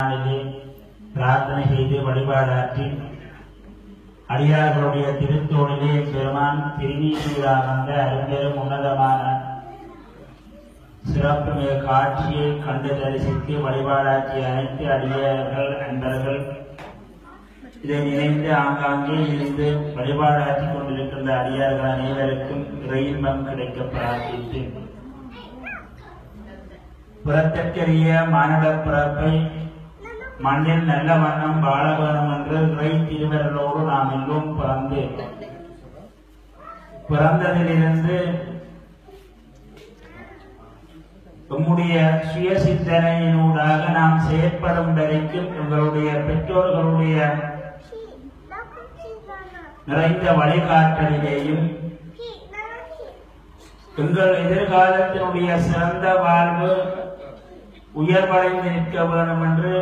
நாளிலே பிரார்த்தனை செய்து வழிபாடாற்றி அடியார்களுடைய திருத்தோணிலே பெருமான் திருநீதியாக வந்த அறிஞரும் உன்னதமான சிறப்பு மிக காட்சியை கண்டு தரிசித்து வழிபாடாற்றிய அனைத்து அடியார்கள் அன்பர்கள் இதை நினைந்து ஆங்காங்கே இருந்து வழிபாடாற்றிக் கொண்டிருக்கின்ற அடியார்கள் அனைவருக்கும் இறையின்பம் கிடைக்க பிரார்த்தித்து. புறத்தற்கரிய மானுட பிறப்பை மண்ணில் நல்ல வண்ணம் வாழ வேணும் என்று இறை திருவர்களோடு நாம் எல்லோரும் பிறந்து. பிறந்ததிலிருந்து நம்முடைய சுய சிந்தனையினூடாக நாம் செயற்படும் வரைக்கும் எங்களுடைய பெற்றோர்களுடைய நிறைந்த வழிகாட்டலிலேயும் எங்கள் எதிர்காலத்தினுடைய சிறந்த வாழ்வு உயர்வடைந்து நிற்க வேண்டும் என்று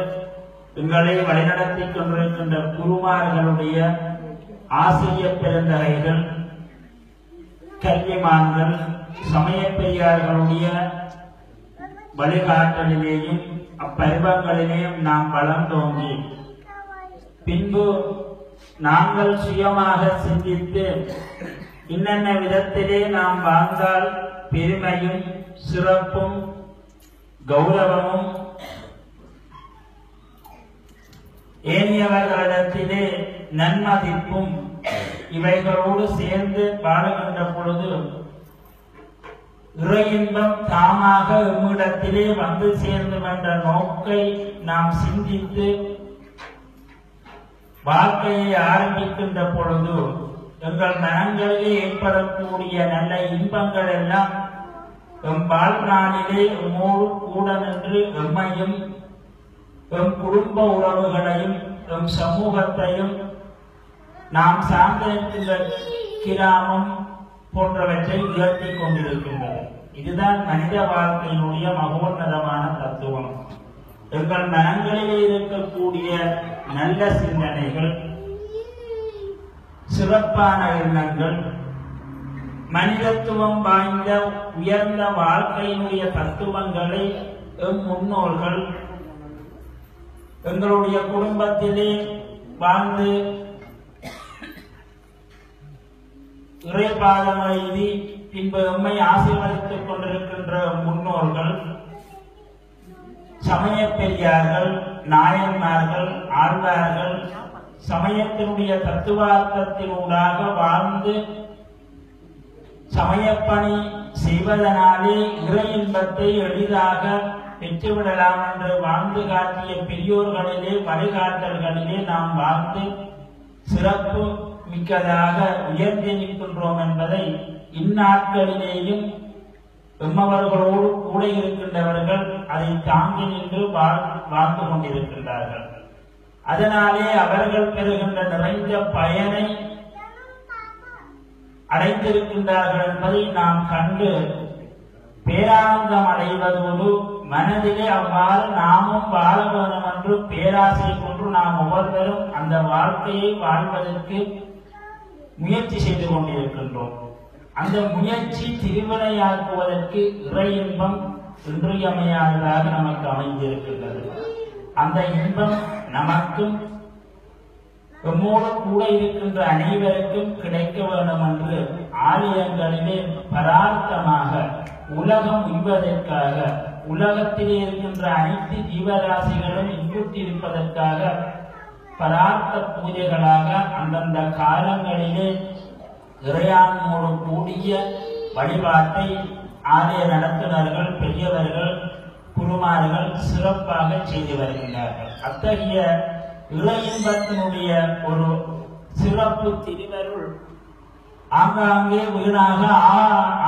எங்களை வழிநடத்திக் கொண்டிருக்கின்ற குருமார்களுடைய ஆசிரிய பெருந்தகைகள் கல்விமான்கள் சமய பெரியார்களுடைய வழிகாட்டலிலேயும் அப்பருவங்களிலேயும் நாம் வளர்ந்தோங்கி பின்பு நாங்கள் சுயமாக சிந்தித்து இன்னென்ன விதத்திலே நாம் வாழ்ந்தால் பெருமையும் சிறப்பும் கௌரவமும் ஏனியவர்களிடத்திலே நன்மதிப்பும் இவைகளோடு சேர்ந்து பாடுகின்ற பொழுது இறையின்பம் தாமாக எம்மிடத்திலே வந்து சேர்ந்து என்ற நோக்கை நாம் சிந்தித்து வாழ்க்கையை ஆரம்பிக்கின்ற பொழுது எங்கள் மனங்களிலே ஏற்படக்கூடிய நல்ல இன்பங்கள் எல்லாம் எம் வாழ்நாளிலே எம்மோடு கூட நின்று எம்மையும் எம் குடும்ப உறவுகளையும் எம் சமூகத்தையும் நாம் சார்ந்திருக்கின்ற கிராமம் போன்றவற்றை உயர்த்தி கொண்டிருக்கின்றது. இதுதான் மனித வாழ்க்கையினுடைய மகோன்னதமான தத்துவம். எங்கள் மனங்களிலே இருக்கக்கூடிய நல்ல சிந்தனைகள் சிறப்பான எண்ணங்கள் மனிதத்துவம் வாய்ந்த உயர்ந்த வாழ்க்கையினுடைய தத்துவங்களை எம் முன்னோர்கள் எங்களுடைய குடும்பத்திலே வாழ்ந்து இறைபாதம் எழுதி பின்பு எம்மை ஆசீர்வதித்துக் கொண்டிருக்கின்ற முன்னோர்கள் சமய பெரியார்கள் நாயன்மார்கள் ஆழ்வார்கள் சமயத்தினுடைய தத்துவார்த்தத்தினூடாக வாழ்ந்து சமயப்பணி செய்வதனாலே இறை இன்பத்தை எளிதாக பெற்றுவிடலாம் என்று வாழ்ந்து காட்டிய பெரியோர்களிலே வழிகாட்டல்களிலே நாம் வாழ்ந்து சிறப்பு மிக்கதாக உயர்ந்து நிற்கின்றோம் என்பதை இந்நாட்களிலேயும் எம்மவர்களோடு கூட இருக்கின்றவர்கள் அதை தாங்கி நின்று வாழ்ந்து கொண்டிருக்கின்றார்கள். அதனாலே அவர்கள் பெறுகின்ற நிறைந்த பயனை அடைந்திருக்கின்றார்கள் என்பதை நாம் கண்டு பேரானந்தம் அடைவதோடு மனதிலே அவ்வாறு நாமும் வாழ வேண்டும் என்று பேராசை கொண்டு நாம் ஒவ்வொருவரும் அந்த வாழ்க்கையை வாழ்வதற்கு முயற்சி செய்து கொண்டிருக்கின்றோம். அந்த முயற்சி திருவினையாக்குவதற்கு இறை இன்பம் இன்றியமையாததாக நமக்கு அமைந்திருக்கின்றது. அந்த இன்பம் நமக்கும் எம்மோடு கூட இருக்கின்ற அனைவருக்கும் கிடைக்க வேண்டும் என்று ஆலயங்களிலே பரார்த்தமாக உலகம் உய்வதற்காக உலகத்திலே இருக்கின்ற அனைத்து ஜீவராசிகளும் இன்புற்றிருப்பதற்காக பரார்த்த பூஜைகளாக அந்தந்த காலங்களிலே இறையாண்மோடு கூடிய வழிபாட்டை ஆலய நடத்துனர்கள் பெரியவர்கள் குருமார்கள் சிறப்பாக செய்து வருகின்றார்கள். அத்தகைய இளையின்பத்தினுடைய ஒரு சிறப்பு திருவருள் ஆங்காங்கே வீணாக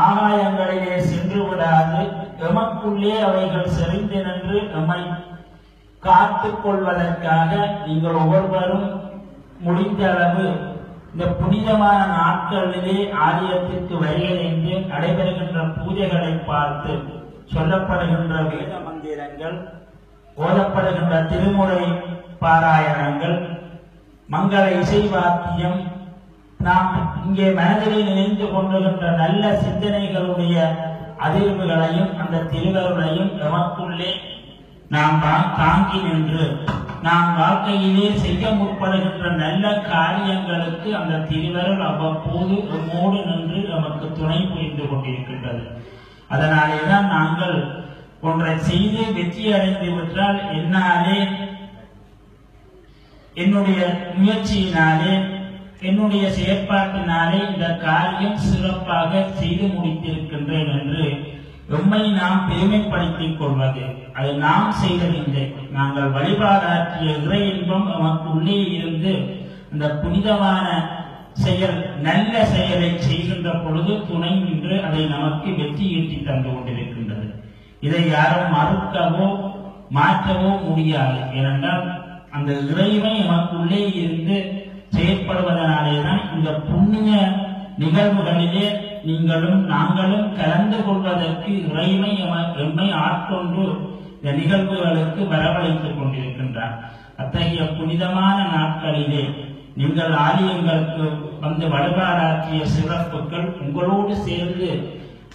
ஆகாயங்களிலே சென்று விடாது. எமக்குள்ளே அவைகள் செறிந்து நின்று எம்மை காத்துக் கொள்வதற்காக நீங்கள் ஒவ்வொருவரும் முடிந்த அளவு இந்த புனிதமான நாட்களிலே ஆலயத்திற்கு வருகிறேன் நடைபெறுகின்ற பூஜைகளை பார்த்து சொல்லப்படுகின்ற வேத மந்திரங்கள் ஓதப்படுகின்ற திருமுறை பாராயணங்கள் மங்கள இசை வாக்கியம் நாம் இங்கே மனதிலே நினைந்து கொண்டுகின்ற நல்ல சிந்தனைகளுடைய அதிர்வுகளையும் அந்த திருவருளையும் எமக்குள்ளே நாம் வா- தாங்கி நின்று நாம் வாழ்க்கையிலே செய்ய முற்படுகின்ற நல்ல காரியங்களுக்கு அந்த திருவருள் அவ்வப்போது மூடு நின்று நமக்கு துணை புரிந்து கொண்டிருக்கின்றது. அதனாலே தான் நாங்கள் ஒன்றை செய்து வெற்றி அடைந்து விட்டால் என்னாலே என்னுடைய முயற்சியினாலே என்னுடைய செயற்பாட்டினாலே இந்த காரியம் சிறப்பாக செய்து முடித்திருக்கின்றேன் என்று எம்மை நாம் பெருமைப்படுத்திக் கொள்வது. அது நாம் செய்ததில்லை நாங்கள் வழிபாடாற்றிய இறை இன்பம் நமக்கு உள்ளே இருந்து அந்த புனிதமான செயல் நல்ல செயலை செய்கின்ற பொழுது துணை நின்று அதை நமக்கு வெற்றி ஈட்டி தந்து கொண்டிருக்கின்றது. இதை யாரும் மறுக்கவோ மாற்றவோ முடியாது. ஏனென்றால் அந்த இறைமை நமக்குள்ளே இருந்து செயற்படுவதனாலே தான் இந்த புண்ணிய நிகழ்வுகளிலே நீங்களும் நாங்களும் கலந்து கொள்வதற்கு இறைமை எம்மை ஆட்கொண்டு இந்த நிகழ்வுகளுக்கு வரவழைத்துக் கொண்டிருக்கின்றார். அத்தகைய புனிதமான நாட்களிலே நீங்கள் ஆலயங்களுக்கு வந்து வழிபாடாற்றிய சிறப்புகள் உங்களோடு சேர்ந்து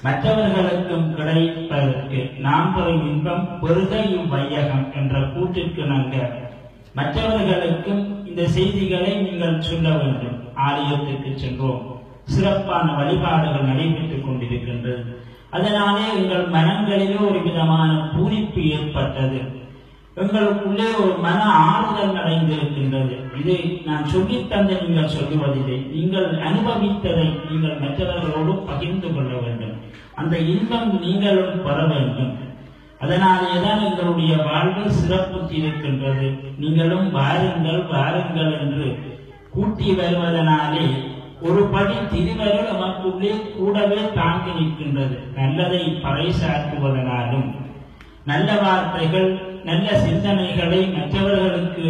மற்றவர்களுக்கும் கிடைப்பதற்கு நாம் பெறும் இன்பம் பெருகையும் வையகம் என்ற கூட்டிற்கு நாங்கள் மற்றவர்களுக்கும் இந்த செய்திகளை நீங்கள் சொல்ல வேண்டும். ஆலயத்திற்கு சென்றோம். சிறப்பான வழிபாடுகள் நடைபெற்றுக் கொண்டிருக்கின்றது. அதனாலே எங்கள் மனங்களிலே ஒரு விதமான பூரிப்பு ஏற்பட்டது. எங்களுக்குள்ளே ஒரு மன ஆறுதல் அடைந்திருக்கின்றது இதை நான் சொல்லித் தந்த நீங்கள் சொல்லுவதில்லை. நீங்கள் அனுபவித்ததை நீங்கள் மற்றவர்களோடு பகிர்ந்து கொள்ள வேண்டும். அந்த இன்பம் நீங்களும் பெற வேண்டும். அதனாலேதான் எங்களுடைய வாழ்வு சிறப்பு இருக்கின்றது. நீங்களும் வாருங்கள் வாருங்கள் என்று கூட்டி வருவதனாலே ஒரு படி திருவருள் நமக்குள்ளே கூடவே தாங்கி நிற்கின்றது. நல்லதை பறைசாற்றுவதனாலும் நல்ல வார்த்தைகள் நல்ல சிந்தனைகளை மற்றவர்களுக்கு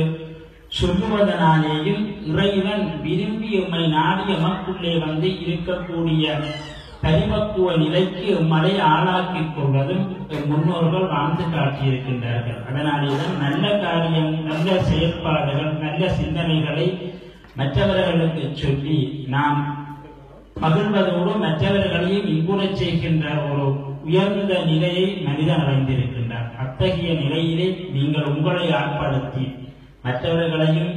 சொல்லுவதனாலேயும் இறைவன் விரும்பி உம்மை நாடி எமக்குள்ளே வந்து இருக்கக்கூடிய தனிமத்துவ நிலைக்கு மலை ஆளாக்கிக் கொள்வதும் முன்னோர்கள் வாழ்ந்து காட்டியிருக்கின்றார்கள். அதனாலேதான் நல்ல காரியம் நல்ல செயற்பாடுகள் நல்ல சிந்தனைகளை மற்றவர்களுக்கு சொல்லி நாம் மகிழ்வதோடு மற்றவர்களையும் இன்புறச் செய்கின்ற ஒரு உயர்ந்த நிலையை மனிதன் அடைந்திருக்கின்றார் அத்தகைய நிலையிலே நீங்கள் உங்களை ஆட்படுத்தி மற்றவர்களையும்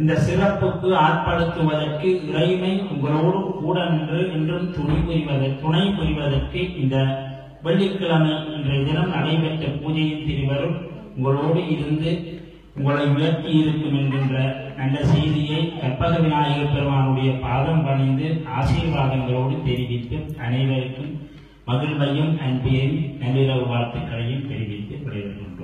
இந்த சிறப்புக்கு ஆட்படுத்துவதற்கு இறைமை உங்களோடு கூட நின்று என்றும் துணை புரிவதற்கு துணை புரிவதற்கு இந்த வெள்ளிக்கிழமை இன்றைய தினம் நடைபெற்ற பூஜையின் திருவரும் உங்களோடு இருந்து உங்களை உயர்த்தி இருக்கும் என்கின்ற நல்ல செய்தியை கற்பக விநாயகர் பெருமானுடைய பாதம் பணிந்து ஆசீர்வாதங்களோடு தெரிவித்து அனைவருக்கும் மகிழ்வையும் அன்பையும் நள்ளிரவு வாழ்த்துக்களையும் தெரிவித்து விடைபெறுகிறோம்.